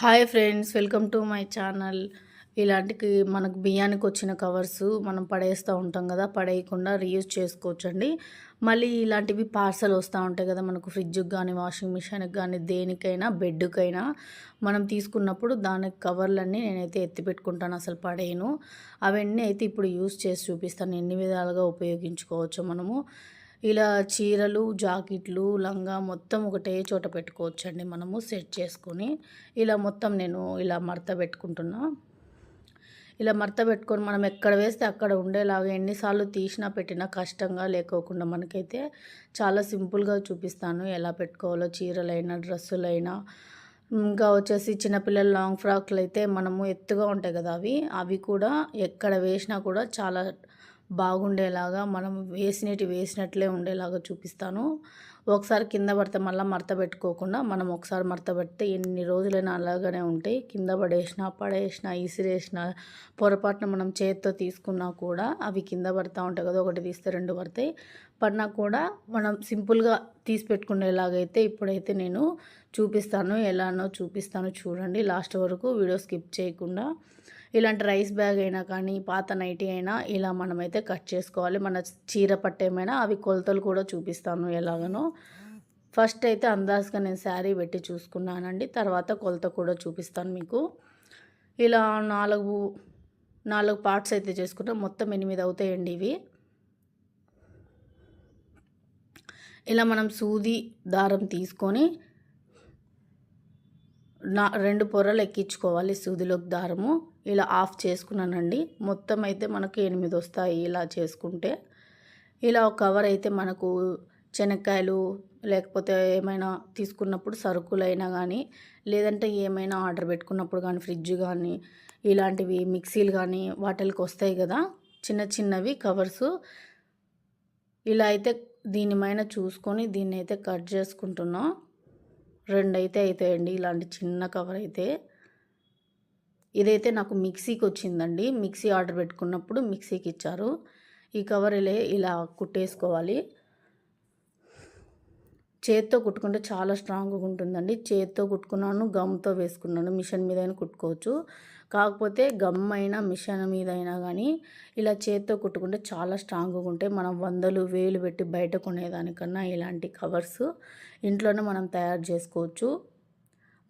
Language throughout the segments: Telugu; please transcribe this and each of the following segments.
Hi friends welcome to my channel. ఇలాంటికి మనకు బియ్యానికి వచ్చిన కవర్స్ మనం పడేస్తూ ఉంటాం కదా పడేయకుండా రీయూజ్ చేసుకోవచ్చండి. మళ్ళీ ఇలాంటివి పార్సల్ వస్తూ ఉంటాయి కదా మనకు ఫ్రిడ్జ్కి కానీ వాషింగ్ మిషన్కి కానీ దేనికైనా బెడ్కైనా మనం తీసుకున్నప్పుడు దాని కవర్లన్నీ నేనైతే ఎత్తి పెట్టుకుంటాను అసలు పడేయను. అవన్నీ అయితే ఇప్పుడు యూజ్ చేసి చూపిస్తాను ఎన్ని విధాలుగా ఉపయోగించుకోవచ్చు మనము. ఇలా చీరలు జాకెట్లు లంగా మొత్తం ఒకటే చోట పెట్టుకోవచ్చండి మనము సెట్ చేసుకొని. ఇలా మొత్తం నేను ఇలా మడత పెట్టుకుంటున్నా. ఇలా మడత పెట్టుకొని మనం ఎక్కడ వేస్తే అక్కడ ఉండేలాగా ఎన్నిసార్లు తీసినా పెట్టినా కష్టంగా లేకోకుండా మనకైతే చాలా సింపుల్గా చూపిస్తాను ఎలా పెట్టుకోవాలో చీరలైనా డ్రెస్సులైనా. ఇంకా వచ్చేసి చిన్నపిల్లల లాంగ్ ఫ్రాక్లు అయితే మనము ఎత్తుగా ఉంటాయి కదా అవి. అవి కూడా ఎక్కడ వేసినా కూడా చాలా బాగుండేలాగా మనం వేసినట్టు వేసినట్లే ఉండేలాగా చూపిస్తాను. ఒకసారి కింద పడితే మళ్ళీ మడత పెట్టుకోకుండా మనం ఒకసారి మడత పెడితే ఎన్ని రోజులైనా అలాగనే ఉంటాయి. కింద పడేసిన పడేసిన ఇసిరేసిన పొరపాటున మనం చేతితో తీసుకున్నా కూడా అవి కింద పడతా ఉంటాయి కదా ఒకటి తీస్తే రెండు పడతాయి. పడినా కూడా మనం సింపుల్గా తీసి పెట్టుకునేలాగైతే ఇప్పుడైతే నేను చూపిస్తాను. ఎలానో చూపిస్తాను. చూడండి లాస్ట్ వరకు వీడియో స్కిప్ చేయకుండా. ఇలాంటి రైస్ బ్యాగ్ అయినా కానీ పాత నైటీ అయినా ఇలా మనమైతే కట్ చేసుకోవాలి. మన చీర పట్టేమైనా అవి కొలతలు కూడా చూపిస్తాను ఎలాగనో. ఫస్ట్ అయితే అందాజుగా నేను శారీ పెట్టి చూసుకున్నానండి. తర్వాత కొలత కూడా చూపిస్తాను మీకు. ఇలా నాలుగు నాలుగు పార్ట్స్ అయితే చేసుకుంటే. మొత్తం ఎనిమిది అవుతాయండి ఇవి. ఇలా మనం సూది దారం తీసుకొని నా రెండు పొరలు ఎక్కించుకోవాలి సూదిలోకి దారము. ఇలా ఆఫ్ చేసుకున్నానండి. మొత్తం అయితే మనకు ఎనిమిది వస్తాయి ఇలా చేసుకుంటే. ఇలా ఒక కవర్ అయితే మనకు శనక్కాయలు లేకపోతే ఏమైనా తీసుకున్నప్పుడు సరుకులైనా కానీ లేదంటే ఏమైనా ఆర్డర్ పెట్టుకున్నప్పుడు కానీ ఫ్రిడ్జ్ కానీ ఇలాంటివి మిక్సీలు కానీ వాటికి వస్తాయి కదా. చిన్న చిన్నవి కవర్స్. ఇలా అయితే దీనిమైన చూసుకొని దీన్ని అయితే కట్ చేసుకుంటున్నాం. రెండు అయితే అవుతాయండి ఇలాంటి చిన్న కవర్ అయితే. ఇదైతే నాకు మిక్సీకి వచ్చిందండి మిక్సీ ఆర్డర్ పెట్టుకున్నప్పుడు మిక్సీకి ఇచ్చారు ఈ కవర్ ఇలా ఇలా కుట్టేసుకోవాలి. చేత్తో కుట్టుకుంటే చాలా స్ట్రాంగ్గా ఉంటుందండి. చేత్తో కుట్టుకున్నాను గమ్తో వేసుకున్నాను. మిషన్ మీద అయినా కుట్టుకోవచ్చు. కాకపోతే గమ్ అయినా మిషన్ మీద అయినా కానీ ఇలా చేత్తో కుట్టుకుంటే చాలా స్ట్రాంగ్గా ఉంటాయి. మనం వందలు వేలు పెట్టి బయట కొనేదానికన్నా ఇలాంటి కవర్స్ ఇంట్లోనే మనం తయారు చేసుకోవచ్చు.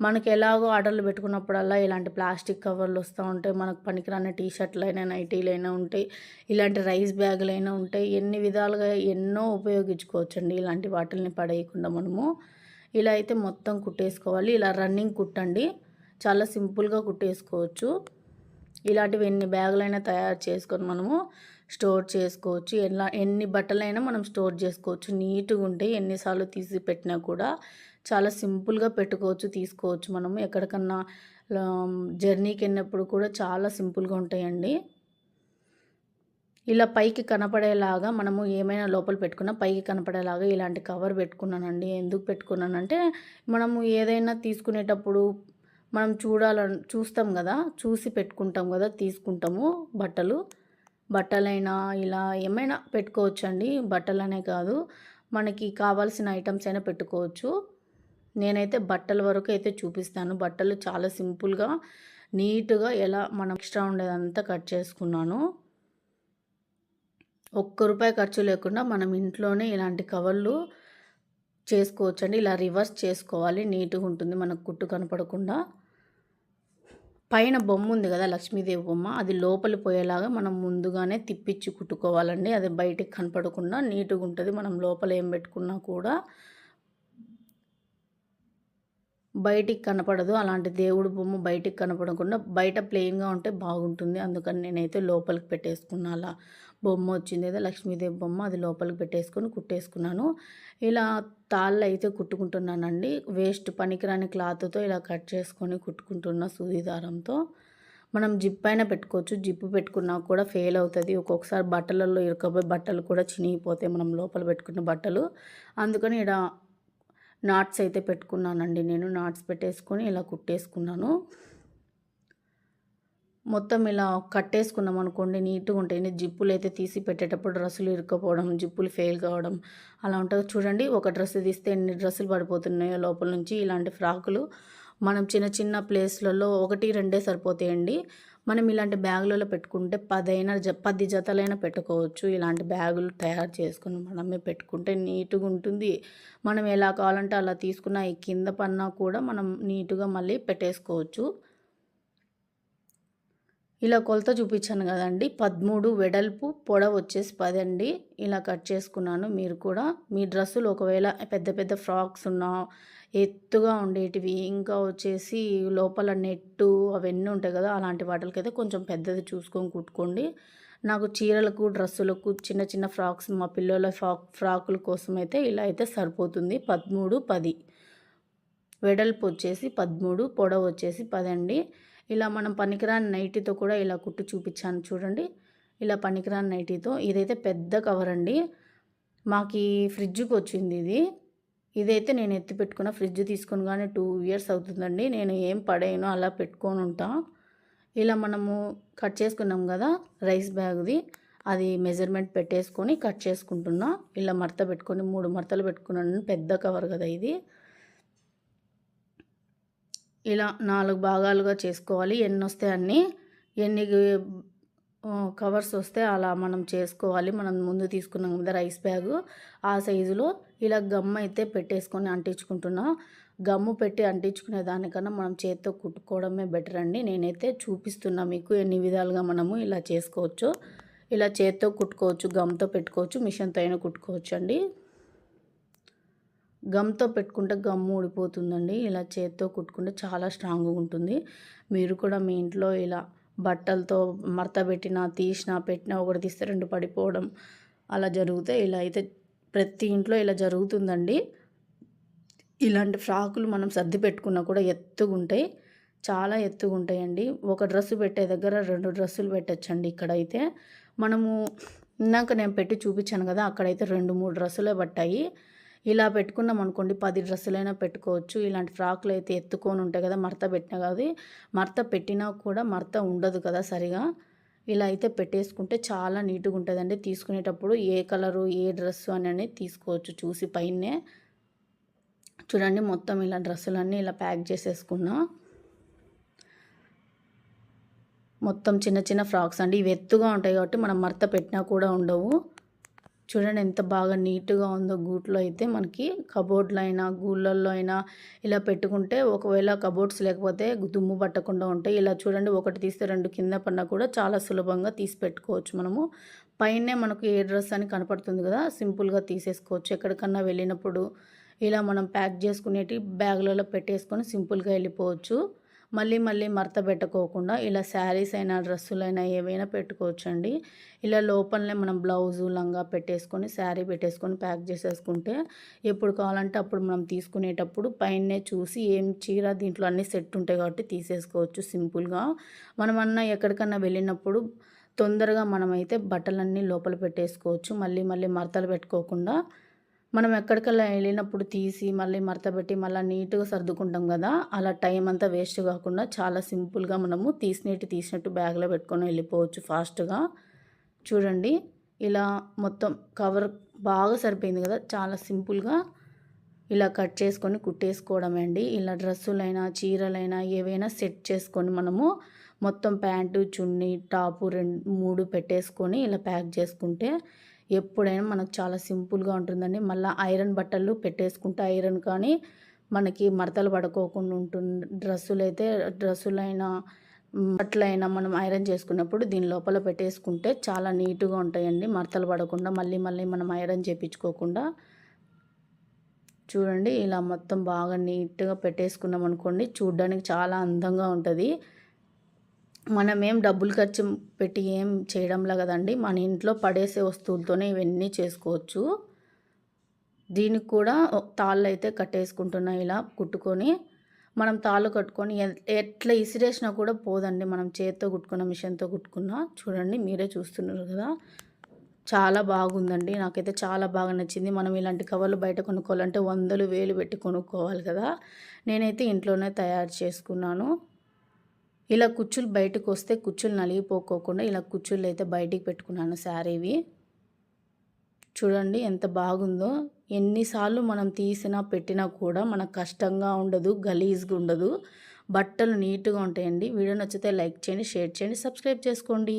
మనకి ఎలాగో ఆర్డర్లు పెట్టుకున్నప్పుడల్లా ఇలాంటి ప్లాస్టిక్ కవర్లు వస్తూ ఉంటాయి. మనకు పనికిరాని టీ షర్ట్లైనా నైటీలైనా ఉంటాయి ఇలాంటి రైస్ బ్యాగులైనా ఉంటాయి ఎన్ని విధాలుగా ఎన్నో ఉపయోగించుకోవచ్చండి ఇలాంటి వాటిల్ని పడేయకుండా మనము. ఇలా అయితే మొత్తం కుట్టేసుకోవాలి. ఇలా రన్నింగ్ కుట్టండి. చాలా సింపుల్గా కుట్టేసుకోవచ్చు. ఇలాంటివి ఎన్ని బ్యాగులైనా తయారు చేసుకొని మనము స్టోర్ చేసుకోవచ్చు. ఎలా ఎన్ని బట్టలైనా మనం స్టోర్ చేసుకోవచ్చు. నీట్గా ఉంటాయి ఎన్నిసార్లు తీసి పెట్టినా కూడా చాలా సింపుల్గా పెట్టుకోవచ్చు తీసుకోవచ్చు. మనము ఎక్కడికన్నా జర్నీకి వెళ్ళినప్పుడు కూడా చాలా సింపుల్గా ఉంటాయండి. ఇలా పైకి కనపడేలాగా మనము ఏమైనా లోపల పెట్టుకున్నా పైకి కనపడేలాగా ఇలాంటి కవర్ పెట్టుకున్నానండి. ఎందుకు పెట్టుకున్నానంటే మనము ఏదైనా తీసుకునేటప్పుడు మనం చూడాలని చూస్తాం కదా చూసి పెట్టుకుంటాం కదా తీసుకుంటాము బట్టలు. బట్టలైనా ఇలా ఏమైనా పెట్టుకోవచ్చండి. బట్టలనే కాదు మనకి కావాల్సిన ఐటమ్స్ అయినా పెట్టుకోవచ్చు. నేనైతే బట్టల వరకు అయితే చూపిస్తాను. బట్టలు చాలా సింపుల్గా నీట్గా ఎలా మనం ఎక్స్ట్రా ఉండేదంతా కట్ చేసుకున్నాను. ఒక్క రూపాయి ఖర్చు లేకుండా మనం ఇంట్లోనే ఇలాంటి కవర్లు చేసుకోవచ్చండి. ఇలా రివర్స్ చేసుకోవాలి. నీట్గా ఉంటుంది. మనకు కుట్టు కనపడకుండా. పైన బొమ్మ ఉంది కదా లక్ష్మీదేవి బొమ్మ. అది లోపలి పోయేలాగా మనం ముందుగానే తిప్పించి కుట్టుకోవాలండి. అది బయటికి కనపడకుండా నీట్గా ఉంటుంది. మనం లోపల ఏం పెట్టుకున్నా కూడా బయటికి కనపడదు. అలాంటి దేవుడు బొమ్మ బయటికి కనపడకుండా బయట ప్లెయిన్గా ఉంటే బాగుంటుంది. అందుకని నేనైతే లోపలికి పెట్టేసుకున్నా. అలా బొమ్మ వచ్చింది ఏదో లక్ష్మీదేవి బొమ్మ అది లోపలికి పెట్టేసుకొని కుట్టేసుకున్నాను. ఇలా తాళ్ళు అయితే కుట్టుకుంటున్నానండి. వేస్ట్ పనికిరాని క్లాత్తో ఇలా కట్ చేసుకొని కుట్టుకుంటున్న సూది దారంతో మనం జిప్ పైన పెట్టుకోవచ్చు. జిప్పు పెట్టుకున్నా కూడా ఫెయిల్ అవుతుంది. ఒక్కొక్కసారి బట్టలలో ఇరుకపోయి బట్టలు కూడా చినిగిపోతాయి. మనం లోపల పెట్టుకున్న బట్టలు. అందుకని ఇక్కడ నాట్స్ అయితే పెట్టుకున్నానండి. నేను నాట్స్ పెట్టేసుకొని ఇలా కుట్టేసుకున్నాను. మొత్తం ఇలా కట్టేసుకున్నాం అనుకోండి నీట్గా ఉంటాయి. జిప్పులు అయితే తీసి పెట్టేటప్పుడు డ్రెస్సులు ఇరుక్కపోవడం జిప్పులు ఫెయిల్ కావడం అలా ఉంటుంది. చూడండి ఒక డ్రెస్ తీస్తే ఎన్ని డ్రెస్సులు పడిపోతున్నాయో లోపల నుంచి ఇలాంటి ఫ్రాకులు. మనం చిన్న చిన్న ప్లేస్లలో ఒకటి రెండే సరిపోతాయండి. మనం ఇలాంటి బ్యాగులలో పెట్టుకుంటే పదైనా జ పది జతలైనా పెట్టుకోవచ్చు. ఇలాంటి బ్యాగులు తయారు చేసుకుని మనమే పెట్టుకుంటే నీట్గా ఉంటుంది. మనం ఎలా కావాలంటే అలా తీసుకున్న ఈ కింద పన్నా కూడా మనం నీట్గా మళ్ళీ పెట్టేసుకోవచ్చు. ఇలా కొలత చూపించాను కదండి. పదమూడు వెడల్పు పొడవు వచ్చేసి పది అండి. ఇలా కట్ చేసుకున్నాను మీరు కూడా. మీ డ్రెస్సులు ఒకవేళ పెద్ద పెద్ద ఫ్రాక్స్ ఉన్నా ఎత్తుగా ఉండేటివి ఇంకా వచ్చేసి లోపల నెట్టు అవన్నీ ఉంటాయి కదా అలాంటి వాటికైతే కొంచెం పెద్దది చూసుకొని కుట్టుకోండి. నాకు చీరలకు డ్రెస్సులకు చిన్న చిన్న ఫ్రాక్స్ మా పిల్లల ఫ్రాక్ ఫ్రాకుల కోసం అయితే ఇలా అయితే సరిపోతుంది. పదమూడు పది. వెడల్పు వచ్చేసి పదమూడు పొడవు వచ్చేసి పది అండి. ఇలా మనం పనికిరాని నైటీతో కూడా ఇలా కుట్టు చూపించాను చూడండి. ఇలా పనికిరాని నైటీతో. ఇదైతే పెద్ద కవర్ అండి. మాకు ఫ్రిడ్జ్కి వచ్చింది ఇది. ఇదైతే నేను ఎత్తి పెట్టుకున్న ఫ్రిడ్జ్ తీసుకుని కానీ టూ ఇయర్స్ అవుతుందండి. నేను ఏం పడేయను అలా పెట్టుకొని ఉంటా. ఇలా మనము కట్ చేసుకున్నాం కదా రైస్ బ్యాగ్ది. అది మెజర్మెంట్ పెట్టేసుకొని కట్ చేసుకుంటున్నా. ఇలా మడత పెట్టుకొని మూడు మడతలు పెట్టుకున్నాను. పెద్ద కవర్ కదా ఇది. ఇలా నాలుగు భాగాలుగా చేసుకోవాలి. ఎన్ని వస్తే అన్నీ ఎన్ని కవర్స్ వస్తే అలా మనం చేసుకోవాలి. మనం ముందు తీసుకున్నాం కదా రైస్ బ్యాగు. ఆ సైజులో ఇలా గమ్ అయితే పెట్టేసుకొని అంటించుకుంటున్నా. గమ్ము పెట్టి అంటించుకునే దానికన్నా మనం చేత్తో కుట్టుకోవడమే బెటర్ అండి. నేనైతే చూపిస్తున్నా మీకు ఎన్ని విధాలుగా మనము ఇలా చేసుకోవచ్చు. ఇలా చేత్తో కుట్టుకోవచ్చు గమ్తో పెట్టుకోవచ్చు మిషన్తో అయినా కుట్టుకోవచ్చు అండి గమ్తో పెట్టుకుంటే గమ్ము ఊడిపోతుందండి. ఇలా చేత్తో కుట్టుకుంటే చాలా స్ట్రాంగ్గా ఉంటుంది. మీరు కూడా మీ ఇంట్లో ఇలా బట్టలతో మడత పెట్టినా తీసినా పెట్టినా ఒకటి తీస్తే రెండు పడిపోవడం అలా జరుగుతాయి ఇలా అయితే ప్రతి ఇంట్లో ఇలా జరుగుతుందండి. ఇలాంటి ఫ్రాకులు మనం సర్ది పెట్టుకున్నా కూడా ఎత్తుగుంటాయి. చాలా ఎత్తుగుంటాయండి. ఒక డ్రెస్సు పెట్టే దగ్గర రెండు డ్రెస్సులు పెట్టచ్చండి ఇక్కడైతే. మనము ఇందాక నేను పెట్టి చూపించాను కదా అక్కడైతే రెండు మూడు డ్రెస్సులే పట్టాయి. ఇలా పెట్టుకున్నాం అనుకోండి పది డ్రెస్సులైనా పెట్టుకోవచ్చు. ఇలాంటి ఫ్రాక్లు అయితే ఎత్తుకొని ఉంటాయి కదా మడత పెట్టినా కాదు మడత పెట్టినా కూడా మడత ఉండదు కదా సరిగా. ఇలా అయితే పెట్టేసుకుంటే చాలా నీట్గా ఉంటుందండి. తీసుకునేటప్పుడు ఏ కలరు ఏ డ్రెస్సు అని అనేది తీసుకోవచ్చు చూసి పైనే చూడండి మొత్తం ఇలా డ్రెస్సులన్నీ ఇలా ప్యాక్ చేసేసుకున్నా. మొత్తం చిన్న చిన్న ఫ్రాక్స్ అండి. ఇవి ఎత్తుగా ఉంటాయి కాబట్టి మనం మడత పెట్టినా కూడా ఉండవు. చూడండి ఎంత బాగా నీట్గా ఉందో గూట్లో అయితే మనకి కబోర్డ్లో అయినా గూళ్ళల్లో అయినా ఇలా పెట్టుకుంటే ఒకవేళ కబోర్డ్స్ లేకపోతే దుమ్ము పట్టకుండా ఉంటాయి. ఇలా చూడండి ఒకటి తీస్తే రెండు కింద పడినా కూడా చాలా సులభంగా తీసి పెట్టుకోవచ్చు మనము. పైనే మనకు ఏ డ్రెస్ అని కనపడుతుంది కదా సింపుల్గా తీసేసుకోవచ్చు. ఎక్కడికన్నా వెళ్ళినప్పుడు ఇలా మనం ప్యాక్ చేసుకునేటి బ్యాగ్లలో పెట్టేసుకొని సింపుల్గా వెళ్ళిపోవచ్చు. మళ్ళీ మళ్ళీ మరత పెట్టుకోకుండా ఇలా శారీస్ అయినా డ్రెస్సులైనా ఏవైనా పెట్టుకోవచ్చండి. ఇలా లోపలనే మనం బ్లౌజు లంగా పెట్టేసుకొని శారీ పెట్టేసుకొని ప్యాక్ చేసేసుకుంటే ఎప్పుడు కావాలంటే అప్పుడు మనం తీసుకునేటప్పుడు పైనే చూసి ఏం చీర దీంట్లో అన్నీ సెట్ ఉంటాయి కాబట్టి తీసేసుకోవచ్చు సింపుల్గా. మనమన్నా ఎక్కడికన్నా వెళ్ళినప్పుడు తొందరగా మనమైతే బట్టలన్నీ లోపల పెట్టేసుకోవచ్చు. మళ్ళీ మళ్ళీ మరతలు పెట్టుకోకుండా మనం ఎక్కడికల్లా వెళ్ళినప్పుడు తీసి మళ్ళీ మడతపెట్టి మళ్ళీ నీట్గా సర్దుకుంటాం కదా అలా టైం అంతా వేస్ట్ కాకుండా చాలా సింపుల్గా మనము తీసినట్టు తీసినట్టు బ్యాగ్లో పెట్టుకొని వెళ్ళిపోవచ్చు ఫాస్ట్గా. చూడండి ఇలా మొత్తం కవర్ బాగా సరిపోయింది కదా చాలా సింపుల్గా ఇలా కట్ చేసుకొని కుట్టేసుకోవడమే అండి. ఇలా డ్రెస్సులైనా చీరలైనా ఏవైనా సెట్ చేసుకొని మనము మొత్తం ప్యాంటు చున్నీ టాపు రెండు మూడు పెట్టేసుకొని ఇలా ప్యాక్ చేసుకుంటే ఎప్పుడైనా మనకు చాలా సింపుల్గా ఉంటుందండి. మళ్ళీ ఐరన్ బట్టలు పెట్టేసుకుంటే ఐరన్ కానీ మనకి మడతలు పడుకోకుండా ఉంటుంది. డ్రెస్సులు అయితే డ్రెస్సులైనా బట్టలైనా మనం ఐరన్ చేసుకున్నప్పుడు దీని లోపల పెట్టేసుకుంటే చాలా నీట్గా ఉంటాయండి. మడతలు పడకుండా మళ్ళీ మళ్ళీ మనం ఐరన్ చేయించుకోకుండా చూడండి ఇలా మొత్తం బాగా నీట్గా పెట్టేసుకున్నాం అనుకోండి చూడ్డానికి చాలా అందంగా ఉంటుంది. మనం ఏం డబ్బులు ఖర్చు పెట్టి ఏం చేయడంలా కదండి. మన ఇంట్లో పడేసే వస్తువులతోనే ఇవన్నీ చేసుకోవచ్చు. దీనికి కూడా తాళ్ళు అయితే కట్టేసుకుంటున్నా ఇలా కుట్టుకొని. మనం తాళ్ళు కట్టుకొని ఎట్లా ఇసిరేసినా కూడా పోదండి. మనం చేత్తో కుట్టుకున్న మిషన్తో కుట్టుకున్నా. చూడండి మీరే చూస్తున్నారు కదా. చాలా బాగుందండి. నాకైతే చాలా బాగా నచ్చింది. మనం ఇలాంటి కవర్లు బయట కొనుక్కోవాలంటే వందలు వేలు పెట్టి కొనుక్కోవాలి కదా. నేనైతే ఇంట్లోనే తయారు చేసుకున్నాను. ఇలా కుచ్చులు బయటకు వస్తే కుచ్చులు నలిగిపోకోకుండా ఇలా కుచ్చులు అయితే బయటికి పెట్టుకున్నాను శారీవి చూడండి ఎంత బాగుందో. ఎన్నిసార్లు మనం తీసినా పెట్టినా కూడా మనకు కష్టంగా ఉండదు గలీజ్గా ఉండదు. బట్టలు నీట్గా ఉంటాయండి. వీడియో నచ్చితే లైక్ చేయండి షేర్ చేయండి సబ్స్క్రైబ్ చేసుకోండి.